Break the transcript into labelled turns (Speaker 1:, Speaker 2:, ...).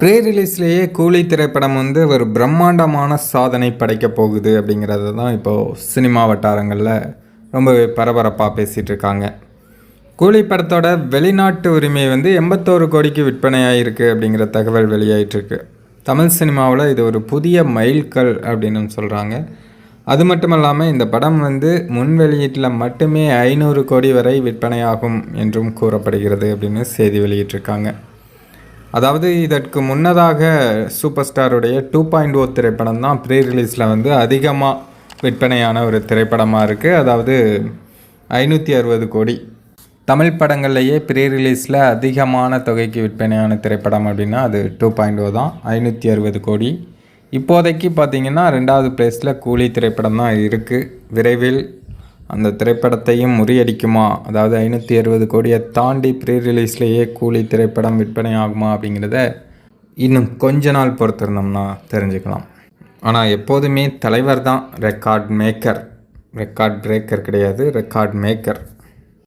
Speaker 1: Pray ரிலீஸ்லேயே கூலி திரைப்படம் வந்து ஒரு பிரம்மாண்டமான சாதனை படைக்க போகுது அப்படிங்கிறத தான் இப்போது சினிமா வட்டாரங்களில் ரொம்பவே பரபரப்பாக பேசிகிட்டு இருக்காங்க. கூலி படத்தோட வெளிநாட்டு உரிமை வந்து எண்பத்தோரு கோடிக்கு விற்பனையாயிருக்கு அப்படிங்கிற தகவல் வெளியாயிட்டிருக்கு தமிழ் சினிமாவில் இது ஒரு புதிய மைல்கல் அப்படின்னு சொல்கிறாங்க அது மட்டும் இல்லாமல் இந்த படம் வந்து முன் வெளியீட்டில் மட்டுமே ஐநூறு கோடி வரை விற்பனையாகும் என்றும் கூறப்படுகிறது அப்படின்னு செய்தி வெளியிட்டிருக்காங்க அதாவது இதற்கு முன்னதாக சூப்பர் ஸ்டாருடைய டூ பாயிண்ட் ஓ திரைப்படம் தான் ப்ரீ ரிலீஸில் வந்து அதிகமாக விற்பனையான ஒரு திரைப்படமாக இருக்குது அதாவது ஐநூற்றி அறுபது கோடி. தமிழ் படங்கள்லேயே ப்ரீ ரிலீஸில் அதிகமான தொகைக்கு விற்பனையான திரைப்படம் அப்படின்னா அது டூ பாயிண்ட் ஓ தான். ஐநூற்றி அறுபது கோடி. இப்போதைக்கு பார்த்தீங்கன்னா ரெண்டாவது பிளேஸில் கூலி திரைப்படம் தான் இருக்குது விரைவில் அந்த திரைப்படத்தையும் முறியடிக்குமா? அதாவது ஐநூற்றி அறுபது கோடியை தாண்டி ப்ரீ ரிலீஸ்லேயே கூலி திரைப்படம் விற்பனை ஆகுமா அப்படிங்கிறத இன்னும் கொஞ்ச நாள் பொறுத்திருந்தோம்னா தெரிஞ்சுக்கலாம். ஆனால் எப்போதுமே தலைவர் தான் ரெக்கார்ட் மேக்கர் ரெக்கார்ட் பிரேக்கர் கிடையாது ரெக்கார்ட் மேக்கர்